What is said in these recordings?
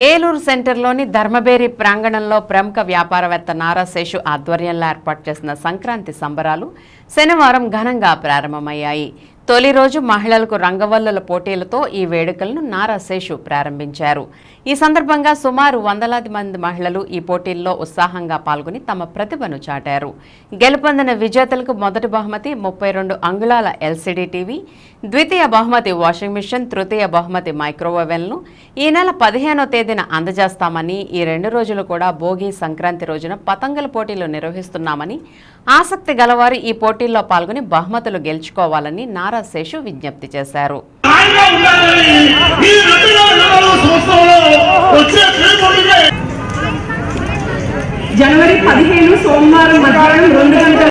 ఏలూరు సెంటర్లోని ధర్మబేరి ప్రాంగణంలో ప్రముఖ వ్యాపారవేత్త నారా శేషు ఆధ్వర్యంలో ఏర్పాటు చేసిన సంక్రాంతి సంబరాలు శనివారం ఘనంగా ప్రారంభమయ్యాయి. తొలి రోజు మహిళలకు రంగవల్లుల పోటీలతో ఈ వేడుకలను నారా శేషు ప్రారంభించారు. ఈ సందర్భంగా సుమారు వందలాది మంది మహిళలు ఈ పోటీల్లో ఉత్సాహంగా పాల్గొని తమ ప్రతిభను చాటారు. గెలుపొందిన విజేతలకు మొదటి బహుమతి ముప్పై రెండు అంగుళాల ఎల్సీడీ టీవీ ద్వితీయ బహుమతి వాషింగ్ మిషన్ తృతీయ బహుమతి మైక్రోవెవెన్ను ఈ నెల పదిహేనో తేదీన అందజేస్తామని ఈ రెండు రోజులు కూడా భోగి సంక్రాంతి రోజున పతంగుల పోటీలు నిర్వహిస్తున్నామని ఆసక్తి గలవారు ఈ పోటీల్లో పాల్గొని బహుమతులు గెలుచుకోవాలని నారా శేషు విజ్ఞప్తి చేశారు. జనవరి పదిహేను సోమవారం మధ్యాహ్నం రెండు గంటల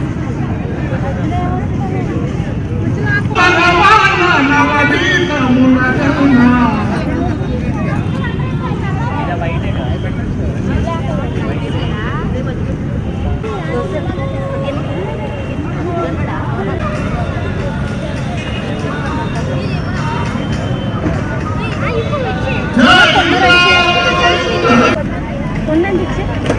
원난 듯이?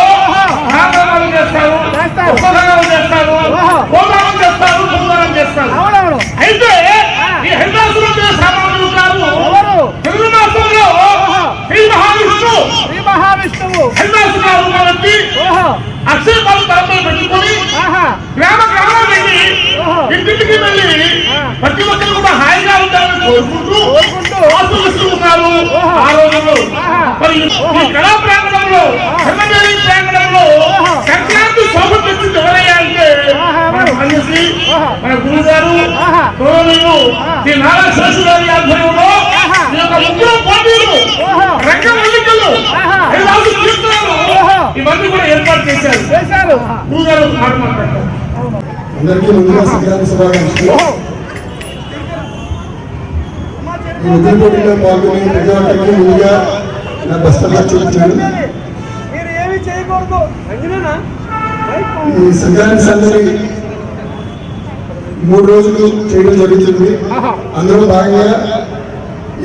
ప్రతి ఒక్కరు కూడా హాయిగా ఉండాలని కోరుకుంటూ ఉన్నారు. ఆ రోజుల్లో. మరి ఈ కళా ప్రాంగణంలో ధర్మదేవి ప్రాంగణంలో సంక్రాంతి శోభ తెచ్చింది ఎవరయ్యా అంటే మన మహర్షి మన గురువు గారు ఆహా. గౌరవనీయులు శ్రీ నారా శేషు గారి ఆధ్వర్యంలో ఈ యొక్క ముగ్గురు పోటీలు కీర్తనలు ఆహా. ఇవన్నీ కూడా ఏర్పాటు చేశారు. చేశారు. గురువు గారు మాట మాట్లాడతారు. అందరికీ ముందుగా సంక్రాంతి శుభాకాంక్షలు. ఈ పోటీలో పాల్గొని ప్రతి ముందుగా నా బెస్ట్ చూపించాను ఈ సంక్రాంతి సందడి మూడు రోజులు చేయడం జరుగుతుంది. అందులో భాగంగా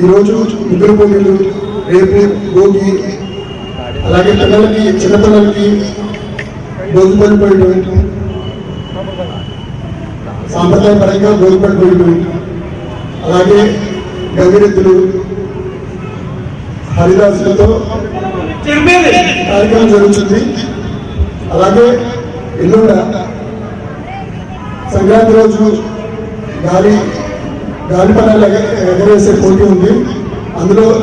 ఈరోజు ముగ్గురు పోటీలు రేపు భోగి అలాగే పిల్లలకి చిన్నపిల్లలకి భోగి పని పోయడం సాంప్రదాయపరంగా భోగి పోయడం అలాగే గంగిరెద్దులు హరిదాసులతో కార్యక్రమం జరుగుతుంది. అలాగే ఎల్లుండ సంక్రాంతి రోజు గాలి గాలిపటాలు ఎగ- ఎగరేసే పోటీ ఉంది. అందులో